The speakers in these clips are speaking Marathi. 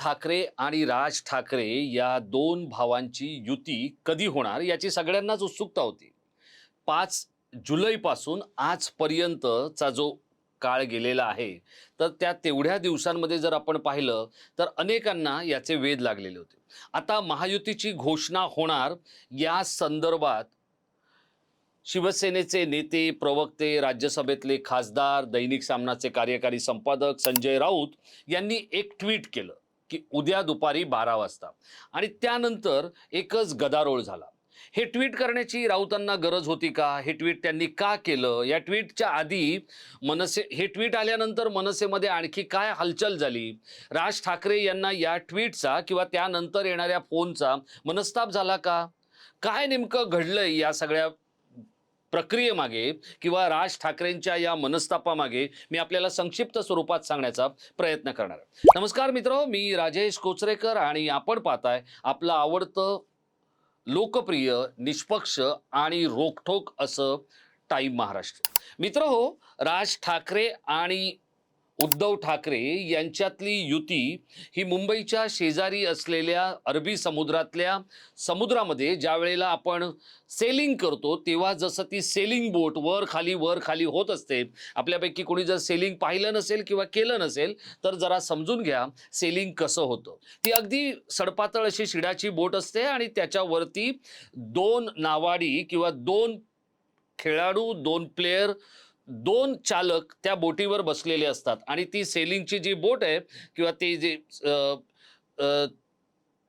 ठाकरे आणि राज ठाकरे या दोन भावांची युती कधी होणार याची सगळ्यांनाच उत्सुकता होती. पाच जुलैपासून आजपर्यंतचा जो काळ गेलेला आहे तर त्या तेवढ्या दिवसांमध्ये जर आपण पाहिलं तर अनेकांना याचे वेध लागलेले होते. आता महायुतीची घोषणा होणार या संदर्भात शिवसेनेचे नेते प्रवक्ते राज्यसभेतले खासदार दैनिक सामनाचे कार्यकारी संपादक संजय राऊत यांनी एक ट्विट केलं. की उद्या दुपारी बारा वाजता. आणि त्यानंतर एकच गदारोळ झाला. हे ट्विट करण्याची राऊतांना गरज होती का? हे ट्विट त्यांनी का केलं? या ट्विटच्या आधी मनसे हे ट्विट आल्यानंतर मनसेमध्ये आणखी काय हालचाल झाली? राज ठाकरे यांना या ट्विटचा किंवा त्यानंतर येणाऱ्या फोनचा मनस्ताप झाला का? काय नेमकं घडलंय या सगळ्या प्रक्रियेमागे किंवा राज ठाकरेंच्या या मनस्तापामागे मी आपल्याला संक्षिप्त स्वरूपात सांगण्याचा प्रयत्न करणार आहे. नमस्कार मित्र मी राजेश कोचरेकर आणि आपण पाहताय आपलं आवडतं लोकप्रिय निष्पक्ष आणि रोखठोक असं टाईम महाराष्ट्र. मित्र हो राज ठाकरे आणि उद्धव ठाकरे यांच्यातली युती ही मुंबईच्या शेजारी असलेल्या अरबी समुद्रातल्या समुद्रामध्ये ज्या वेळेला आपण सेलिंग करतो तेव्हा जसं ती सेलिंग बोट वर खाली वर खाली होत असते आपल्यापैकी कोणी जर सेलिंग पाहिलं नसेल किंवा केलं नसेल तर जरा समजून घ्या सेलिंग कसं होतं. ती अगदी सडपातळ अशी शिडाची बोट असते आणि त्याच्यावरती दोन नावाडी किंवा दोन खेळाडू दोन प्लेयर दोन चालक त्या बोटीवर बसलेले असतात. आणि ती सेलिंगची जी बोट आहे किंवा ती जी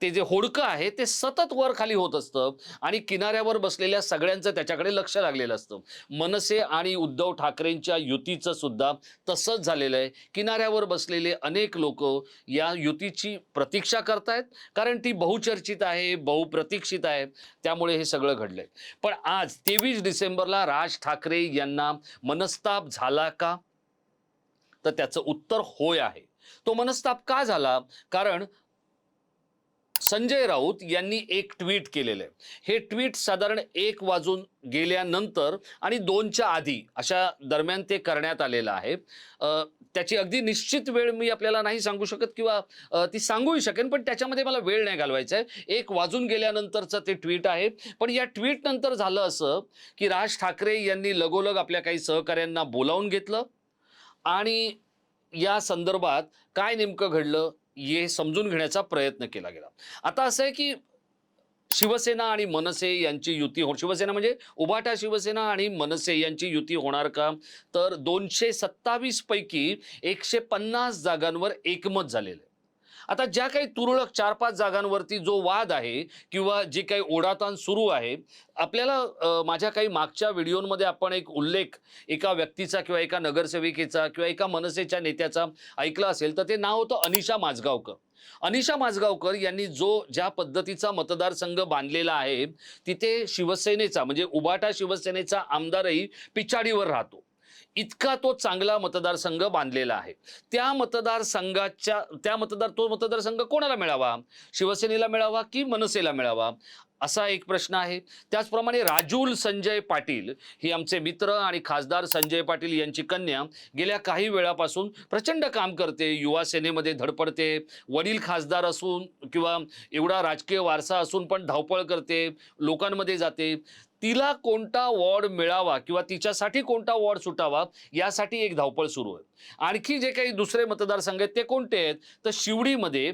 ते जे होडकं आहे ते सतत वर खाली होत असतं आणि किनाऱ्यावर बसलेल्या सगळ्यांचं त्याच्याकडे लक्ष लागलेलं असतं. मनसे आणि उद्धव ठाकरेंच्या युतीचं सुद्धा तसंच झालेलं आहे. किनाऱ्यावर बसलेले अनेक लोक या युतीची प्रतीक्षा करतायत कारण ती बहुचर्चित आहे बहुप्रतीक्षित आहे. त्यामुळे हे सगळं घडलंय. पण आज तेवीस डिसेंबरला राज ठाकरे यांना मनस्ताप झाला का? तर त्याचं उत्तर होय आहे. तो मनस्ताप का झाला? कारण संजय राऊत यांनी एक ट्विट केलेलं आहे. हे ट्विट साधारण एक वाजून गेल्यानंतर आणि दोनच्या आधी अशा दरम्यान ते करण्यात आलेलं आहे. त्याची अगदी निश्चित वेळ मी आपल्याला नाही सांगू शकत किंवा ती सांगूही शकेन पण त्याच्यामध्ये मला वेळ नाही घालवायचा आहे. एक वाजून गेल्यानंतरचं ते ट्विट आहे. पण या ट्विट नंतर झालं असं की राज ठाकरे यांनी लगोलग आपल्या काही सहकाऱ्यांना बोलावून घेतलं आणि या संदर्भात काय नेमकं घडलं? हे समजून घेण्याचा प्रयत्न केला गेला. आता असं आहे की शिवसेना आणि मनसे यांची युती हो शिवसेना म्हणजे उभाटा शिवसेना आणि मनसे यांची युती होणार का? तर दोनशे सत्तावीस पैकी एकशे पन्नास जागांवर एकमत झालेलं आहे. आता ज्या काही तुरळक चार पाच जागांवरती जो वाद आहे किंवा जे काही ओढाताण सुरू आहे आपल्याला माझ्या काही मागच्या व्हिडिओमध्ये आपण एक उल्लेख एका व्यक्तीचा किंवा एका नगरसेविकेचा किंवा एका मनसेच्या नेत्याचा ऐकला असेल तर ते नाव होतं अनिशा माझगावकर अनिशा माझगावकर यांनी जो ज्या पद्धतीचा मतदारसंघ बांधलेला आहे तिथे शिवसेनेचा म्हणजे उबाटा शिवसेनेचा आमदारही पिछाडीवर राहतो. इतका तो चांगला मतदारसंघ बांधलेला आहे. त्या मतदारसंघाच्या त्या मतदार तो मतदारसंघ कोणाला मिळावा? शिवसेनेला मिळावा की मनसेला मिळावा? असा एक प्रश्न आहे. त्याचप्रमाणे राजूल संजय पाटील हे आमचे मित्र आणि खासदार संजय पाटील यांची कन्या गेल्या काही वेळापासून प्रचंड काम करते. युवा सेनेमध्ये धडपडते. वडील खासदार असून किंवा एवढा राजकीय वारसा असून पण धावपळ करते. लोकांमध्ये जाते. तिला कोणता वॉर्ड मिळावा किंवा तिच्यासाठी कोणता वॉर्ड सुटावा यासाठी एक धावपळ सुरू आहे. आणखी जे काही दुसरे मतदारसंघ आहेत ते कोणते आहेत? तर शिवडीमध्ये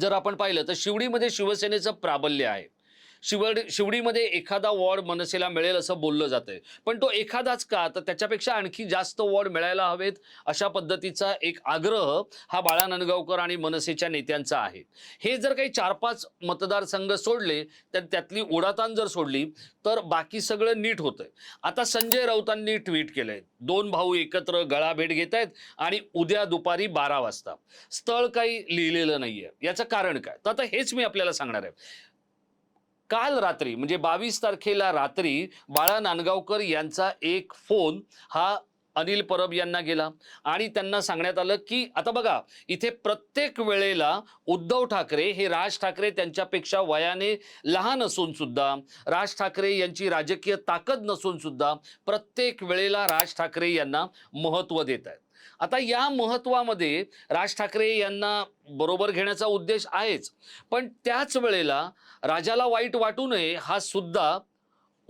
जर आपण पाहिलं तर शिवडीमध्ये शिवसेनेचं प्राबल्य आहे. शिवडी शिवडीमध्ये एखादा वॉर्ड मनसेला मिळेल असं बोललं जातंय. पण तो एखादाच का? तर त्याच्यापेक्षा आणखी जास्त वॉर्ड मिळायला हवेत अशा पद्धतीचा एक आग्रह हा बाळा नांदगावकर आणि मनसेच्या नेत्यांचा आहे. हे जर काही चार पाच मतदारसंघ सोडले तर त्यातली ओढाताण जर सोडली तर बाकी सगळं नीट होतंय. आता संजय राऊतांनी ट्विट केलंय. दोन भाऊ एकत्र गळा भेट घेत आहेत आणि उद्या दुपारी बारा वाजता. स्थळ काही लिहिलेलं नाहीये. याचं कारण काय? तर आता हेच मी आपल्याला सांगणार आहे. काल रात्री म्हणजे बावीस तारखेला रात्री बाळा नांदगावकर यांचा एक फोन हा अनिल परब यांना गेला. आणि त्यांना सांगण्यात आलं की आता बघा इथे प्रत्येक वेळेला उद्धव ठाकरे हे राज ठाकरे त्यांच्यापेक्षा वयाने लहान असून सुद्धा राज ठाकरे यांची राजकीय ताकद नसून सुद्धा प्रत्येक वेळेला राज ठाकरे यांना महत्त्व देत आहेत. आता या महत्वामध्ये राज ठाकरे यांना बरोबर घेण्याचा उद्देश आहेच. पण त्याच वेळेला राजाला वाईट वाटू नये हा सुद्धा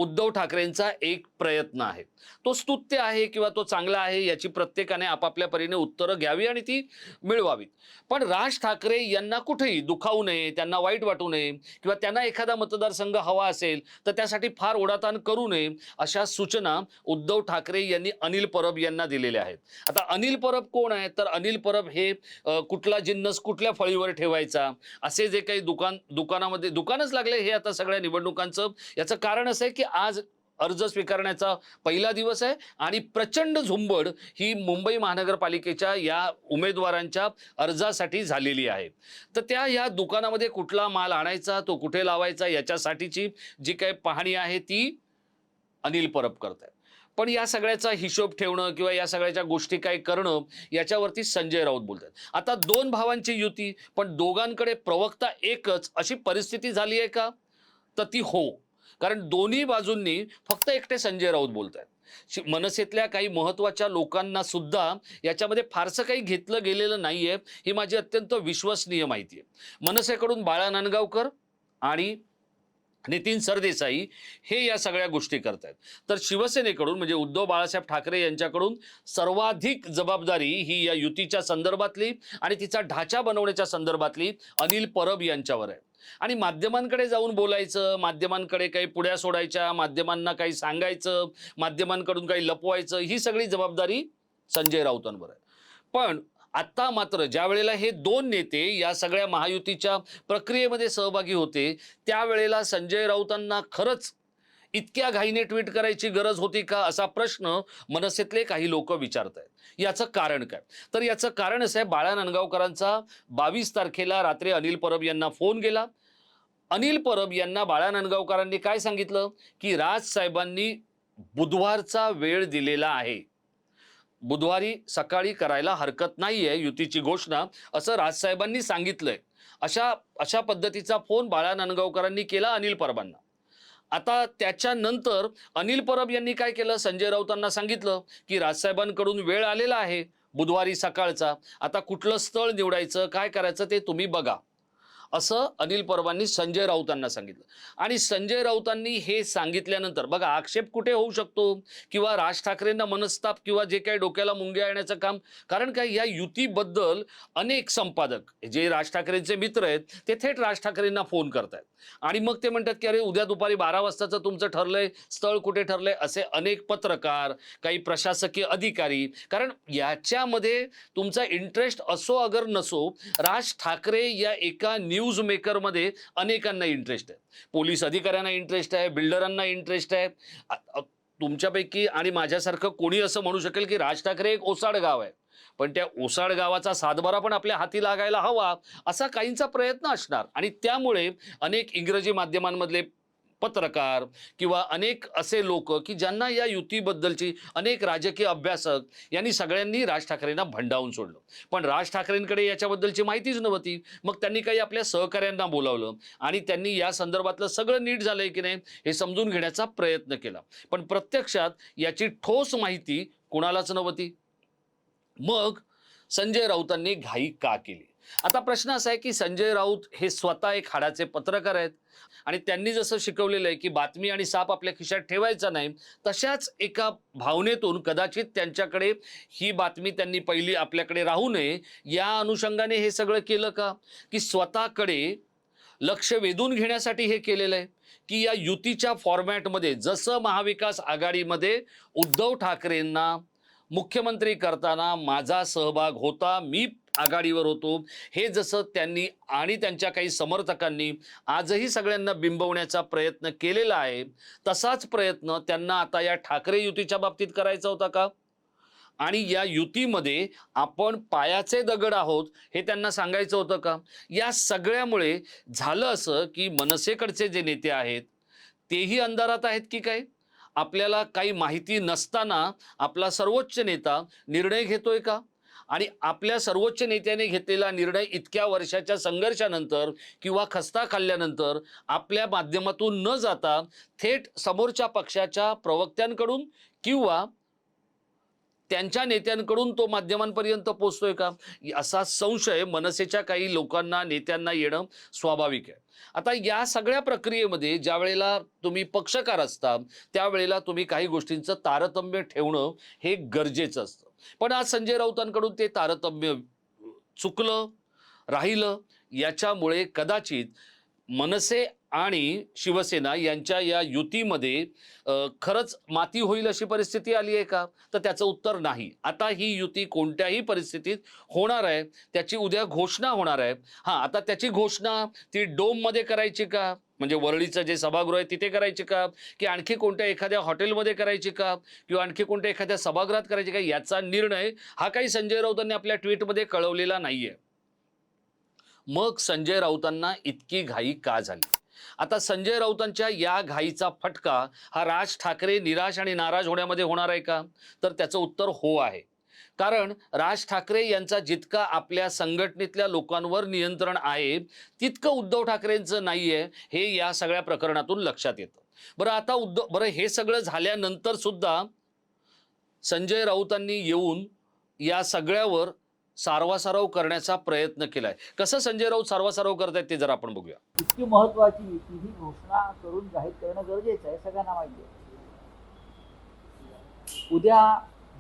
उद्धव ठाकरेंचा एक प्रयत्न आहे. तो स्तुत्य आहे किंवा तो चांगला आहे याची प्रत्येकाने आपापल्या परीने उत्तरं घ्यावी आणि ती मिळवावीत. पण राज ठाकरे यांना कुठेही दुखावू नये त्यांना वाईट वाटू नये किंवा त्यांना एखादा मतदारसंघ हवा असेल तर त्यासाठी फार ओढाताण करू नये अशा सूचना उद्धव ठाकरे यांनी अनिल परब यांना दिलेल्या आहेत. आता अनिल परब कोण आहे तर अनिल परब हे कुठला जिन्नस कुठल्या फळीवर ठेवायचा? असे जे काही दुकान दुकानामध्ये दुकानच लागले हे आता सगळ्या निवडणुकांचं याचं कारण असं आहे की आज अर्ज स्वीकारण्याचा पहिला दिवस आहे आणि प्रचंड झुंबड ही मुंबई महानगरपालिकेच्या या उमेदवारांच्या अर्जासाठी झालेली आहे. तर त्या या दुकानामध्ये कुठला माल आणायचा तो कुठे लावायचा याच्यासाठीची जी काही पाहणी आहे ती अनिल परब करत आहे पण या सगळ्याचा हिशोब ठेवणं किंवा या सगळ्याच्या गोष्टी काय करणं याच्यावरती संजय राऊत बोलतात आता दोन भावांची युती पण दोघांकडे प्रवक्ता एकच अशी परिस्थिती झाली आहे का? तर ती हो. कारण दोन्ही बाजूंनी फक्त एकटे संजय राऊत बोलत आहेत मनसेतल्या काही महत्त्वाच्या लोकांना सुद्धा याच्यामध्ये फारसं काही घेतलं गेलेलं नाही आहे ही माझी अत्यंत विश्वसनीय माहिती आहे. मनसेकडून बाळा नांदगावकर आणि नितीन सरदेसाई हे या सगळ्या गोष्टी करतायत. तर शिवसेनेकडून म्हणजे उद्धव बाळासाहेब ठाकरे यांच्याकडून सर्वाधिक जबाबदारी ही या युतीच्या संदर्भातली आणि तिचा ढाचा बनवण्याच्या संदर्भातली अनिल परब यांच्यावर आहे. आणि माध्यमांकडे जाऊन बोलायचं माध्यमांकडे काही पुढ्या सोडायच्या माध्यमांना काही सांगायचं माध्यमांकडून काही लपवायचं ही सगळी जबाबदारी संजय राऊतांवर आहे. पण आत्ता मात्र ज्या वेळेला हे दोन नेते या सगळ्या महायुतीच्या प्रक्रियेमध्ये सहभागी होते त्यावेळेला संजय राऊतांना खरंच इतक्या घाईने ट्विट करायची गरज होती का असा प्रश्न मनसेतले काही लोक विचारत आहेत. याचं कारण काय? तर याचं कारण असं आहे बाळा नांदगावकरांचा बावीस तारखेला रात्री अनिल परब यांना फोन गेला. अनिल परब यांना बाळा नांदगावकरांनी काय सांगितलं? की राज साहेबांनी बुधवारचा वेळ दिलेला आहे. बुधवारी सकाळी करायला हरकत नाही आहे युतीची घोषणा असं राजसाहेबांनी सांगितलंय. अशा अशा पद्धतीचा फोन बाळा नांदगावकरांनी केला अनिल परबांना. आता त्याच्यानंतर अनिल परब यांनी काय केलं? संजय राऊतांना सांगितलं की राजसाहेबांकडून वेळ आलेला आहे बुधवारी सकाळचा. आता कुठलं स्थळ निवडायचं काय करायचं ते तुम्ही बघा. असं अनिल परबांनी संजय राऊतांना सांगितलं. आणि संजय राऊतांनी हे सांगितल्यानंतर बघा आक्षेप कुठे होऊ शकतो? किंवा राज ठाकरेंना मनस्ताप किंवा जे काही डोक्याला मुंग्या येण्याचं काम? कारण काय या युतीबद्दल अनेक संपादक जे राज ठाकरेंचे मित्र आहेत ते थेट राज ठाकरेंना फोन करतायत. आणि मग ते म्हणतात की अरे उद्या दुपारी बारा वाजताचं तुमचं ठरलंय स्थळ कुठे ठरलंय? असे अनेक पत्रकार काही प्रशासकीय अधिकारी. कारण याच्यामध्ये तुमचा इंटरेस्ट असो अगर नसो राज ठाकरे या एका न्यूज मेकरमध्ये अनेकांना इंटरेस्ट आहे. पोलीस अधिकाऱ्यांना इंटरेस्ट आहे बिल्डरांना इंटरेस्ट आहे. तुमच्यापैकी आणि माझ्यासारखं कोणी असं म्हणू शकेल की राज ठाकरे एक ओसाड गाव आहे. पण त्या ओसाड गावाचा सातबारा पण आपल्या हाती लागायला हवा असा काहींचा प्रयत्न असणार. आणि त्यामुळे अनेक इंग्रजी माध्यमांमधले पत्रकार किंवा अनेक असे लोक की ज्यांना या युतीबद्दलची अनेक राजकीय अभ्यासक यांनी सगळ्यांनी राज ठाकरेंना भंडावून सोडलं. पण राज ठाकरेंकडे याच्याबद्दलची माहितीच नव्हती. मग त्यांनी काही आपल्या सहकाऱ्यांना बोलावलं आणि त्यांनी या संदर्भातलं सगळं नीट झालंय की नाही हे समजून घेण्याचा प्रयत्न केला. पण प्रत्यक्षात याची ठोस माहिती कुणालाच नव्हती. मग संजय राऊतांनी घाई का केली? आता प्रश्न असा आहे की संजय राऊत हे स्वतः एक हाडाचे पत्रकार आहेत आणि त्यांनी जसं शिकवलेलं आहे की बातमी आणि साप आपल्या खिशात ठेवायचा नाही तशाच एका भावनेतून कदाचित त्यांच्याकडे ही बातमी त्यांनी पहिली आपल्याकडे राहू नये या अनुषंगाने हे सगळं केलं का? की स्वतःकडे लक्ष वेधून घेण्यासाठी हे केलेलं आहे की या युतीच्या फॉर्मॅटमध्ये जसं महाविकास आघाडीमध्ये उद्धव ठाकरेंना मुख्यमंत्री करताना माझा सहभाग होता मी आघाडीवर होतो. हे जसं त्यांनी आणि त्यांच्या काही समर्थकांनी आजही सगळ्यांना बिंबवण्याचा प्रयत्न केलेला आहे तसाच प्रयत्न त्यांना आता या ठाकरे युतीच्या बाबतीत करायचा होता का? आणि या युतीमध्ये आपण पायाचे दगड आहोत हे त्यांना सांगायचं होतं का? या सगळ्यामुळे झालं असं की मनसेकडचे जे नेते आहेत तेही अंधारात आहेत की काय? आपल्याला काही माहिती नसताना आपला सर्वोच्च नेता निर्णय घेतोय का? आणि आपल्या सर्वोच्च नेत्याने घेतलेला निर्णय इतक्या वर्षाच्या संघर्षानंतर किंवा खस्ता खाल्ल्यानंतर आपल्या माध्यमातून न जाता थेट समोरच्या पक्षाच्या प्रवक्त्यांकडून किंवा त्यांच्या नेत्यांकडून तो माध्यमांपर्यंत पोहोचतोय का? असा संशय मनसेच्या काही लोकांना नेत्यांना येणं स्वाभाविक आहे. आता या सगळ्या प्रक्रियेमध्ये ज्या वेळेला तुम्ही पक्षकार असता त्यावेळेला तुम्ही काही गोष्टींचं तारतम्य ठेवणं हे गरजेचं असतं. पण आज संजय राऊतांकडून ते तारतम्य चुकलं राहिलं याच्यामुळे कदाचित मनसे आणि शिवसेना यांच्या या युतीमध्ये खरंच माती होईल अशी परिस्थिती आली आहे का? तर त्याचं उत्तर नाही. आता ही युती कोणत्याही परिस्थितीत होणार आहे त्याची उद्या घोषणा होणार आहे. हां आता त्याची घोषणा ती डोममध्ये करायची का? म्हणजे वरळीचं जे सभागृह आहे तिथे करायची का? की आणखी कोणत्या एखाद्या हॉटेलमध्ये करायची का? किंवा आणखी कोणत्या एखाद्या सभागृहात करायची का? याचा निर्णय हा काही संजय राऊतांनी आपल्या ट्विटमध्ये कळवलेला नाही आहे मग संजय राऊतांना इतकी घाई का झाली? आता संजय राऊतांच्या या घाईचा फटका हा राज ठाकरे निराश आणि नाराज होण्यामध्ये होणार आहे का? तर त्याचं उत्तर हो आहे. कारण राज ठाकरे यांचा जितका आपल्या संघटनेतल्या लोकांवर नियंत्रण आहे तितकं उद्धव ठाकरेंचं नाही आहे हे या सगळ्या प्रकरणातून लक्षात येतं. बरं आता उद्धव बरं हे सगळं झाल्यानंतर सुद्धा संजय राऊतांनी येऊन या सगळ्यावर सारवासारव करण्याचा प्रयत्न केलाय. कसं संजय राऊत सारवासारव करतायत ते जर आपण बघूया. इतकी महत्वाची युती ही घोषणा करून जाहीर करणं गरजेचं आहे सगळ्यांना माहिती आहे. उद्या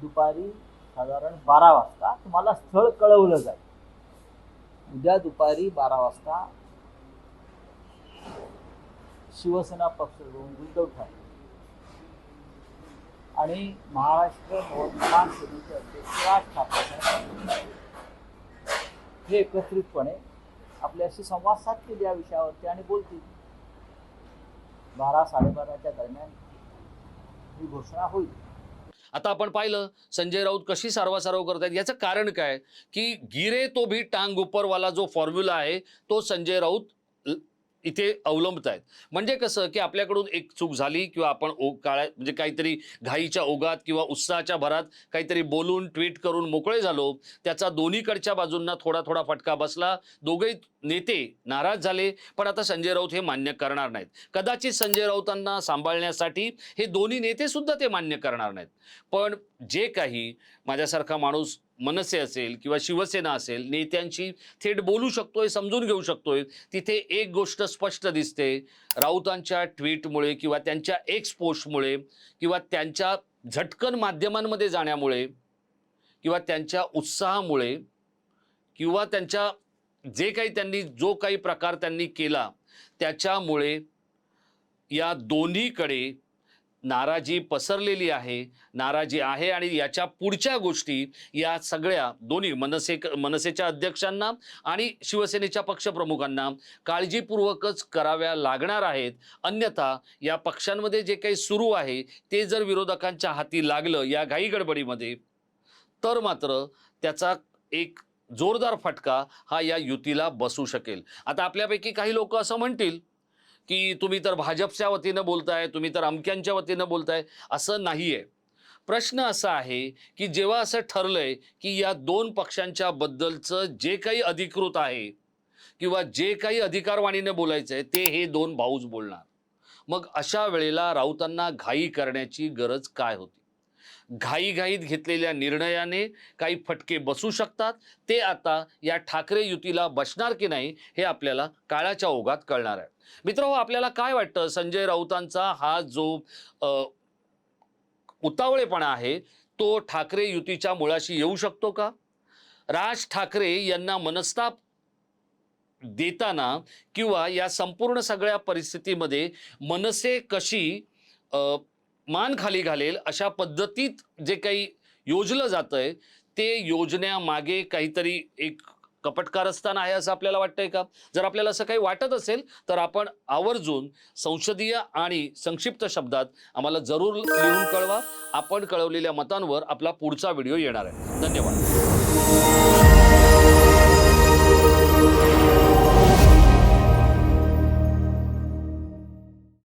दुपारी साधारण बारा वाजता तुम्हाला स्थळ कळवलं जाईल. उद्या दुपारी बारा वाजता शिवसेना पक्ष प्रमुख उद्धव ठाकरे आणि महाराष्ट्र नवनिर्माण सेनेचे अध्यक्ष राज ठाकरे हे एकत्रितपणे आपल्याशी संवाद साधतील या विषयावरती आणि बोलतील. बारा साडेबाराच्या दरम्यान ही घोषणा होईल. आता आपण पाहिलं संजय राऊत कशी सारवासारव करतायत याचं कारण काय? की गिरे तो भी टांग उपरवाला जो फॉर्म्युला आहे तो संजय राऊत इथे अवलंबत आहेत. म्हणजे कसं की आपल्याकडून एक चूक झाली किंवा आपण ओ काळ्या म्हणजे काहीतरी घाईच्या ओघात किंवा उत्साहाच्या भरात काहीतरी बोलून ट्विट करून मोकळे झालो त्याचा दोन्हीकडच्या बाजूंना थोडा थोडा फटका बसला. दोघेही नेते नाराज झाले पण आता संजय राऊत हे मान्य करणार नाहीत. कदाचित संजय राऊतांना सांभाळण्यासाठी हे दोन्ही नेते सुद्धा ते मान्य करणार नाहीत. पण जे काही माझ्यासारखा माणूस मनसे असेल किंवा शिवसेना असेल नेत्यांशी थेट बोलू शकतोय समजून घेऊ शकतोय तिथे एक गोष्ट स्पष्ट दिसते. राऊतांच्या ट्विटमुळे किंवा त्यांच्या एक्स पोस्टमुळे किंवा त्यांच्या झटकन माध्यमांमध्ये जाण्यामुळे किंवा त्यांच्या उत्साहामुळे किंवा त्यांच्या जे काही त्यांनी जो काही प्रकार त्यांनी केला त्याच्यामुळे या दोन्हीकडे नाराजी पसरलेली आहे नाराजी आहे आणि याच्या पुढच्या गोष्टी या सगळ्या दोन्ही मनसे मनसेच्या अध्यक्षांना आणि शिवसेनेच्या पक्षप्रमुखांना काळजीपूर्वकच कराव्या लागणार आहेत. अन्यथा या पक्षांमध्ये जे काही सुरू आहे ते जर विरोधकांच्या हाती लागलं या घाई गडबडीमध्ये तर मात्र त्याचा एक जोरदार फटका हा या युतीला बसू शकेल. आता आपल्यापैकी काही लोक असं म्हणतील की तुम्ही तर भाजपच्या वतीनं बोलताय तुम्ही तर अमक्यांच्या वतीनं बोलताय असं नाही आहे प्रश्न असा आहे की जेव्हा असं ठरलंय की या दोन पक्षांच्या बद्दलचं जे काही अधिकृत आहे किंवा जे काही अधिकारवाणीनं बोलायचं आहे ते हे दोन भाऊच बोलणार. मग अशा वेळेला राऊतांना घाई करण्याची गरज काय होती? घाईघाईत घेतलेल्या निर्णयाने काही फटके बसू शकतात. ते आता या ठाकरे युतीला बसणार की नाही हे आपल्याला काळाच्या ओघात कळणार आहे. मित्र आपल्याला काय वाटतं? संजय राऊतांचा हा जो उतावळेपणा आहे तो ठाकरे युतीच्या मुळाशी येऊ शकतो का? राज ठाकरे यांना मनस्ताप देताना किंवा या संपूर्ण सगळ्या परिस्थितीमध्ये मनसे कशी मान खाली घालेल अशा पद्धतीत जे काही योजलं जातं आहे ते योजण्यामागे काहीतरी एक कपटकारस्थान आहे असं आपल्याला वाटतंय का? जर आपल्याला असं काही वाटत असेल तर आपण आवर्जून संसदीय आणि संक्षिप्त शब्दात आम्हाला जरूर लिहून कळवा. आपण कळवलेल्या मतांवर आपला पुढचा व्हिडिओ येणार आहे. धन्यवाद.